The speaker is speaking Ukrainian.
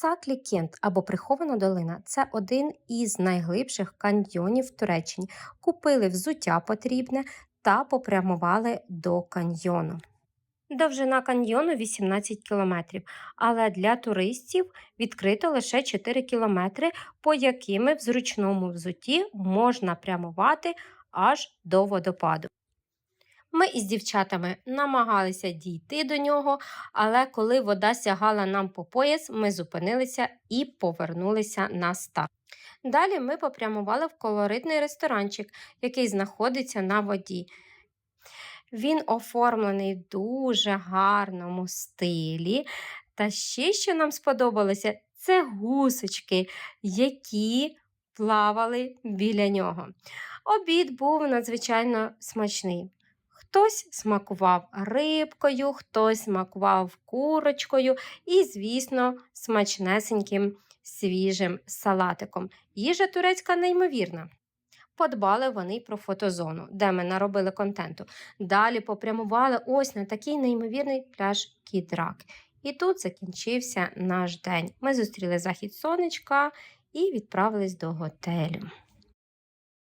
Саклі Кент або Прихована долина це один із найглибших каньйонів Туреччині. Купили взуття потрібне та попрямували до каньйону. Довжина каньйону 18 кілометрів, але для туристів відкрито лише 4 кілометри, по якими в зручному взутті можна прямувати аж до водопаду. Ми із дівчатами намагалися дійти до нього, але коли вода сягала нам по пояс, ми зупинилися і повернулися на старт. Далі ми попрямували в колоритний ресторанчик, який знаходиться на воді. Він оформлений в дуже гарному стилі. Та ще, що нам сподобалося, це гусочки, які плавали біля нього. Обід був надзвичайно смачний. Хтось смакував рибкою, хтось смакував курочкою і, звісно, смачнесеньким свіжим салатиком. Їжа турецька неймовірна. Подбали вони про фотозону, де ми наробили контенту. Далі попрямували ось на такий неймовірний пляж Кідрак. І тут закінчився наш день. Ми зустріли захід сонечка і відправились до готелю.